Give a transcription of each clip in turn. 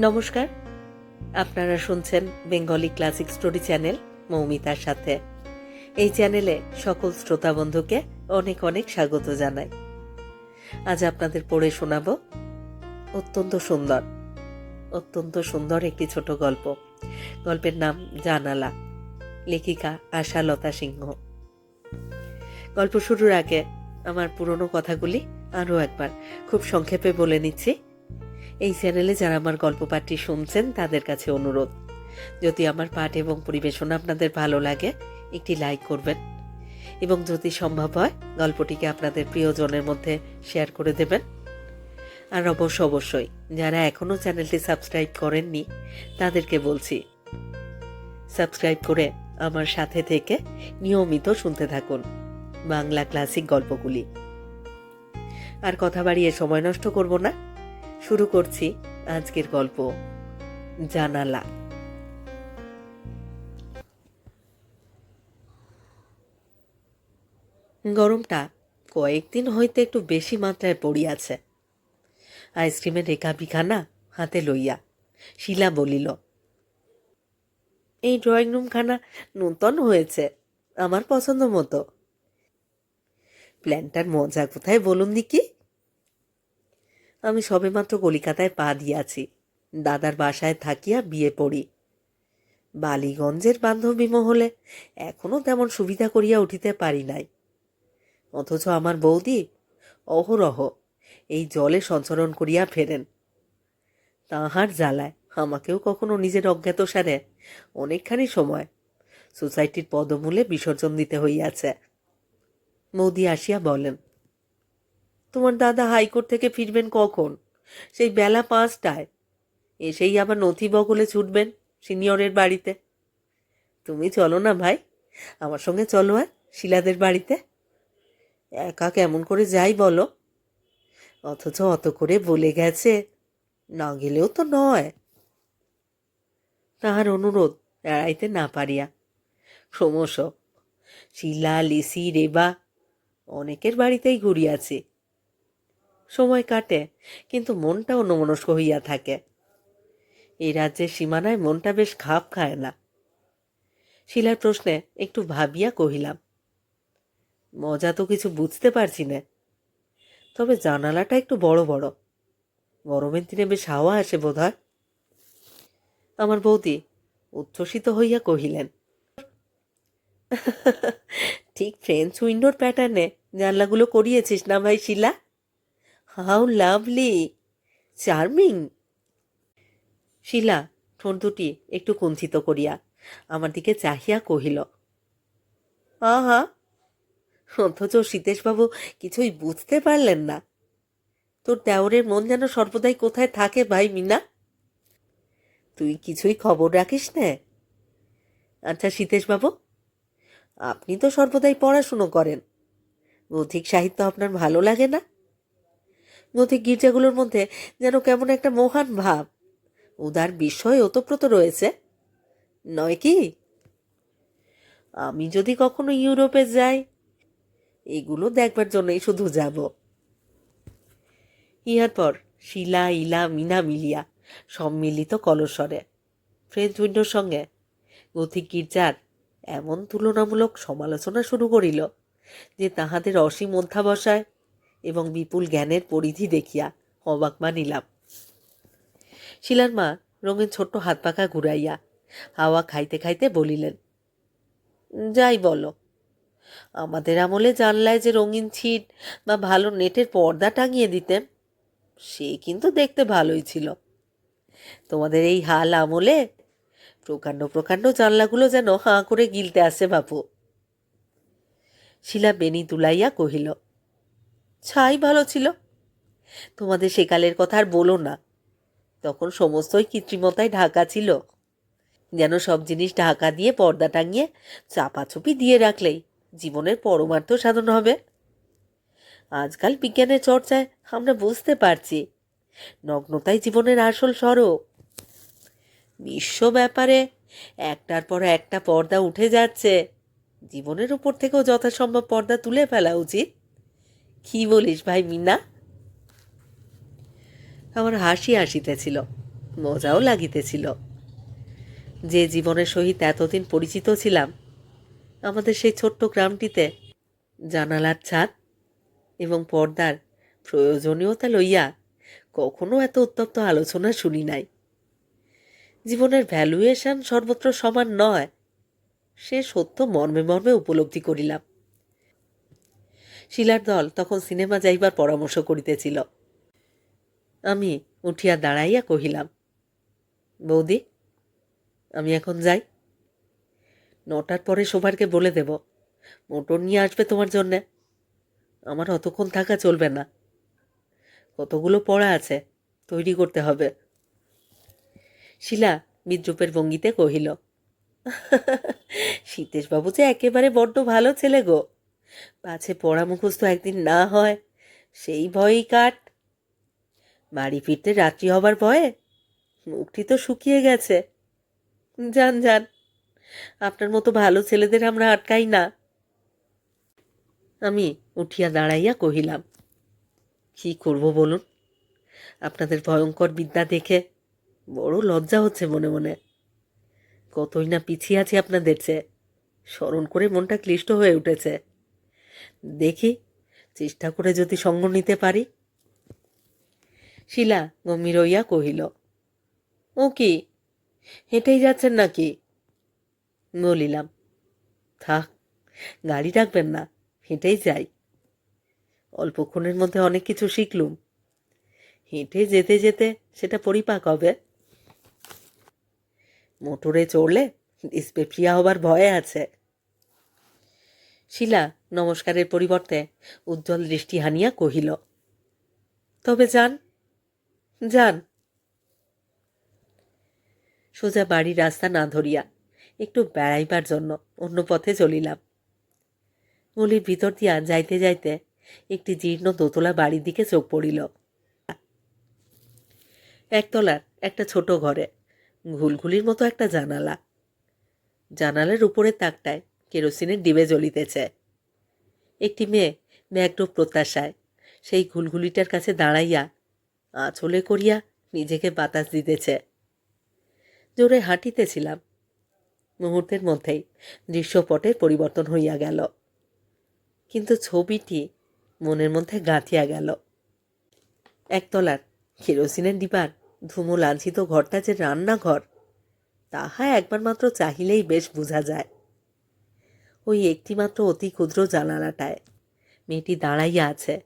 নমস্কার। আপনারা শুনছেন বেঙ্গলি ক্লাসিক স্টোরি চ্যানেল মৌমিতার সাথে। এই চ্যানেলে সকল শ্রোতা বন্ধুকে অনেক অনেক স্বাগত জানাই। আজ আপনাদের পড়ে শোনাব অত্যন্ত সুন্দর অত্যন্ত সুন্দর একটি ছোট গল্প। গল্পের নাম জানালা, লেখিকা আশালতা সিংহ। গল্প শুরুর আগে আমার পুরনো কথাগুলি আরও একবার খুব সংক্ষেপে বলে নিচ্ছি। এই চ্যানেলে যারা আমার গল্প পাঠটি শুনছেন, তাদের কাছে অনুরোধ। যদি আমার পাঠ এবং পরিবেশনা আপনাদের ভালো লাগে, একটি লাইক করবেন। এবং যদি সম্ভব হয়, গল্পটিকে আপনাদের প্রিয়জনের মধ্যে শেয়ার করে দেবেন। আর অবশ্য অবশ্যই, যারা এখনও চ্যানেলটি সাবস্ক্রাইব করেননি, তাদেরকে বলছি, সাবস্ক্রাইব করে আমার সাথে থেকে নিয়মিত শুনতে থাকুন বাংলা ক্লাসিক গল্পগুলি। আর কথা বাড়িয়ে সময় নষ্ট করব না। শুরু করছি আজকের গল্প, জানালা। গরমটা কয়েকদিন হইতে একটু বেশি মাত্রায় পড়িয়াছে। আইসক্রিমের রেখা বিখানা হাতে লইয়া শিলা বলিল, এই ড্রয়িং রুমখানা নূতন হয়েছে, আমার পছন্দ মতো। প্ল্যানটার মজা কোথায় বলুন দিকি আমি সবেমাত্র কলিকাতায় পা দিয়াছি। দাদার বাসায় থাকিয়া বিয়ে পড়ি। বালিগঞ্জের বান্ধবী মহলে এখনও তেমন সুবিধা করিয়া উঠিতে পারি নাই। অথচ আমার বৌদি অহরহ এই জলে সঞ্চরণ করিয়া ফেরেন। তাহার জ্বালায় আমাকেও কখনো নিজের অজ্ঞাতসারে অনেকখানি সময় সোসাইটির পদমূলে বিসর্জন দিতে হইয়াছে। বৌদি আসিয়া বলেন তোমার দাদা হাইকোর্ট থেকে ফিরবেন কখন? সেই বেলা পাঁচটায়। এসেই আবার নথি বগলে ছুটবেন সিনিয়রের বাড়িতে। তুমি চলো না ভাই, আমার সঙ্গে চলো আর শিলাদের বাড়িতে। একা কেমন করে যাই বলো? অথচ অত করে বলে গেছে, না গেলেও তো নয়। তাহার অনুরোধ এড়াইতে না পারিয়া, ক্রমশ শিলা, লিসি, রেবা অনেকের বাড়িতেই ঘুরিয়াছি। সময় কাটে, কিন্তু মনটা অন্যমনস্ক হইয়া থাকে। এই রাজ্যের সীমানায় মনটা বেশ খাপ খায় না। শিলার প্রশ্নে একটু ভাবিয়া কহিলাম, মজা তো কিছু বুঝতে পারছি না, তবে জানালাটা একটু বড় বড়। গরমের দিনে বেশ হাওয়া আসে বোধ আমার বৌদি উচ্ছ্বসিত হইয়া কহিলেন, ঠিক ফ্রেঞ্চ উইন্ডোর প্যাটার্নে জানলাগুলো করিয়েছিস না ভাই Sheela? How lovely. Charming. Sheela, ঠোঁট দুটি একটু কুঞ্চিত করিয়া আমার দিকে চাহিয়া কহিল, আহা, অথচ সীতেশবাবু কিছুই বুঝতে পারলেন না। তোর দেওরের মন যেন সর্বদাই কোথায় থাকে ভাই মিনা। তুই কিছুই খবর রাখিস নে। আচ্ছা সীতেশবাবু আপনি তো সর্বদাই পড়াশুনো করেন। গথিক সাহিত্য আপনার ভালো লাগে না? গথিক গির্জাগুলোর মধ্যে যেন কেমন একটা মহান ভাব। উদার বিস্ময় ওতপ্রোত রয়েছে। নয় কি? আমি যদি কখনো ইউরোপে যাই, এগুলো দেখবার জন্যই শুধু যাব। ইহার পর শিলা, ইলা, মিনা মিলিয়া সম্মিলিত কলস্বরে ফ্রেঞ্চ উইন্ডোর সঙ্গে গথিক গির্জার এমন তুলনামূলক সমালোচনা শুরু করিল যে তাহাদের অসীম অধ্যাবসায় এবং বিপুল জ্ঞানের পরিধি দেখিয়া অবাক মানিলাম শিলার মা রঙিন ছোট্ট হাত পাখা ঘুরাইয়া হাওয়া খাইতে খাইতে বলিলেন, যাই বলো, আমাদের আমলে জানলায় যে রঙিন ছিট বা ভালো নেটের পর্দা টাঙিয়ে দিতেন, সে কিন্তু দেখতে ভালোই ছিল। তোমাদের এই হাল আমলে প্রকাণ্ড প্রকাণ্ড জানলাগুলো যেন হাঁ করে গিলতে আসে বাপু। শিলা বেনি তুলাইয়া কহিল ছাই ভালো ছিল। তোমাদের সেকালের কথা আর বলো না। তখন সমস্তই কৃত্রিমতায় ঢাকা ছিল। যেন সব জিনিস ঢাকা দিয়ে পর্দা টাঙিয়ে চাপাচুপি দিয়ে রাখলেই জীবনের পরমার্থ সাধন হবে। আজকাল বিজ্ঞানের চর্চায় আমরা বুঝতে পারছি, নগ্নতাই জীবনের আসল স্বরূপ। বিশ্ব ব্যাপারে একটার পর একটা পর্দা উঠে যাচ্ছে। জীবনের উপর থেকেও যথাসম্ভব পর্দা তুলে ফেলা উচিত। কি বলিস ভাই, মিনা? আমার হাসি আসিতেছিল মজাও লাগিতেছিল। যে জীবনের সহিত এতদিন পরিচিত ছিলাম, আমাদের সেই ছোট্ট গ্রামটিতে জানালার ছাদ এবং পর্দার প্রয়োজনীয়তা লইয়া কখনো এত উত্তপ্ত আলোচনা শুনি নাই। জীবনের ভ্যালুয়েশন সর্বত্র সমান নয়, সে সত্য মর্মে মর্মে উপলব্ধি করিলাম। শিলার দল তখন সিনেমা যাইবার পরামর্শ করিতেছিল। আমি উঠিয়া দাঁড়াইয়া কহিলাম, বৌদি, আমি এখন যাই। নটার পরে শোভারকে বলে দেব, মোটর নিয়ে আসবে তোমার জন্যে। আমার অতক্ষণ থাকা চলবে না। কতগুলো পড়া আছে, তৈরি করতে হবে। শিলা বিদ্রুপের ভঙ্গিতে কহিল সীতেশবাবু যে একেবারে বড্ড ভালো ছেলে গো। পাছে পড়া মুখস্থ একদিন না হয়, সেই ভয়েই কাট। বাড়ি ফিরতে রাত্রি হবার ভয়ে মুখটি তো শুকিয়ে গেছে। যান যান, আপনার মতো ভালো ছেলেদের আমরা আটকাই না। আমি উঠিয়া দাঁড়াইয়া কহিলাম, কি করব বলুন? আপনাদের ভয়ঙ্কর বিদ্যা দেখে বড় লজ্জা হচ্ছে মনে মনে। কতই না পিছিয়ে আছি আপনাদের চেয়ে, স্মরণ করে মনটা ক্লিষ্ট হয়ে উঠেছে। দেখি, চেষ্টা করে যদি সঙ্গ নিতে পারি। শিলা গম্ভীর হইয়া কহিল, ও কি? হেঁটেই যাচ্ছেন নাকি? বলিলাম, থাক, গাড়ি রাখবেন না, হেঁটেই যাই। অল্পক্ষণের মধ্যে অনেক কিছু শিখলুম। হেঁটে যেতে যেতে সেটা পরিপাক হবে। মোটরে চড়লে ডিসপেপসিয়া হবার ভয় আছে। শিলা নমস্কারের পরিবর্তে উজ্জ্বল দৃষ্টি হানিয়া কহিল, তবে যান যান। সোজা বাড়ির রাস্তা না ধরিয়া একটু বেড়াইবার জন্য অন্য পথে চলিলাম। গলির ভিতর দিয়া যাইতে যাইতে একটি জীর্ণ দোতলা বাড়ির দিকে চোখ পড়িল। একতলার একটা ছোট ঘরে ঘুলঘুলির মতো একটা জানালা। জানালার উপরের তাকটায় কেরোসিনের ডিবে জ্বলিতেছে। একটি মেয়ে ব্যাগডোপ প্রত্যাশায় সেই ঘুলঘুলিটার কাছে দাঁড়াইয়া আঁচলে করিয়া নিজেকে বাতাস দিতেছে। জোরে হাঁটিতেছিলাম। মুহূর্তের মধ্যেই দৃশ্যপটের পরিবর্তন হইয়া গেল। কিন্তু ছবিটি মনের মধ্যে গাঁথিয়া গেল। একতলার কেরোসিনের ডিবার ধুমো লাঞ্ছিত ঘরটা যে রান্নাঘর, তাহা একবার মাত্র চাহিলেই বেশ বোঝা যায়। ওই একটিমাত্র অতি ক্ষুদ্র জানালাটায়। মেয়েটি দাঁড়াইয়া আছে।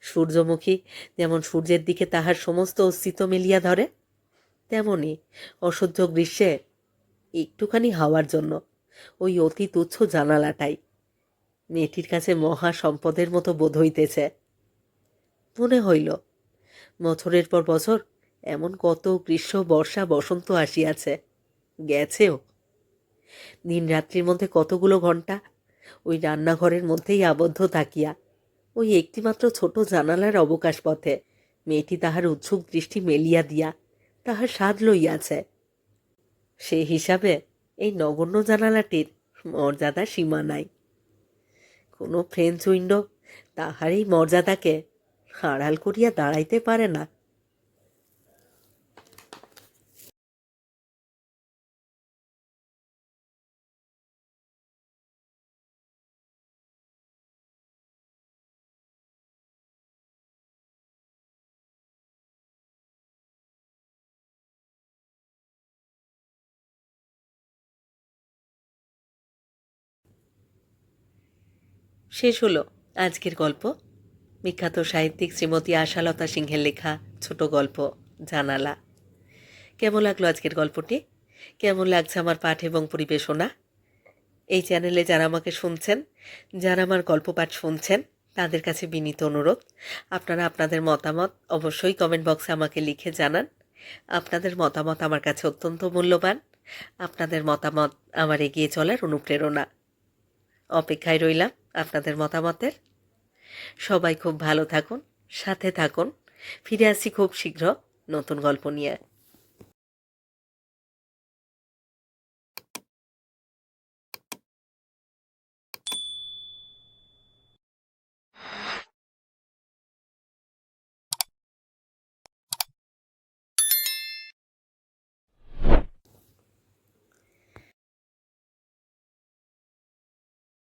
সূর্যমুখী যেমন সূর্যের দিকে তাহার সমস্ত অস্তিত্ব মেলিয়া ধরে, তেমনি অসহ্য গ্রীষ্মে একটুখানি হাওয়ার জন্য ওই অতি তুচ্ছ জানালাটাই মেয়েটির কাছে মহা সম্পদের মতো বোধ হইতেছে। মনে হইল, বছরের পর বছর এমন কত গ্রীষ্ম, বর্ষা, বসন্ত আসিয়াছে, গেছেও দিন রাত্রির মধ্যে কতগুলো ঘণ্টা? ওই রান্নাঘরের মধ্যেই আবদ্ধ থাকিয়া। ওই একটিমাত্র ছোট জানালার অবকাশ পথে মেয়েটি তাহার উৎসুক দৃষ্টি মেলিয়া দিয়া তাহার স্বাদ লইয়াছে। সে হিসাবে এই নগণ্য জানালাটির মর্যাদা সীমা নাই। কোনো ফ্রেঞ্চ উইন্ডো তাহার এই মর্যাদাকে আড়াল করিয়া দাঁড়াইতে পারে না। শেষ হলো আজকের গল্প। বিখ্যাত সাহিত্যিক শ্রীমতী আশালতা সিংহের লেখা ছোট গল্প, জানালা। কেমন লাগল আজকের গল্পটি? কেমন লাগছে আমার পাঠ এবং পরিবেশনা? এই চ্যানেলে যারা আমাকে শুনছেন, যারা আমার গল্প পাঠ শুনছেন, তাদের কাছে বিনীত অনুরোধ, আপনারা আপনাদের মতামত অবশ্যই কমেন্ট বক্সে আমাকে লিখে জানান। আপনাদের মতামত আমার কাছে অত্যন্ত মূল্যবান। আপনাদের মতামত আমার এগিয়ে চলার অনুপ্রেরণা। অপেক্ষায় রইলাম। আপনাদের মতামতের? সবাই খুব ভালো থাকুন, সাথে থাকুন। ফিরে আসি খুব শীঘ্র নতুন গল্প নিয়ে।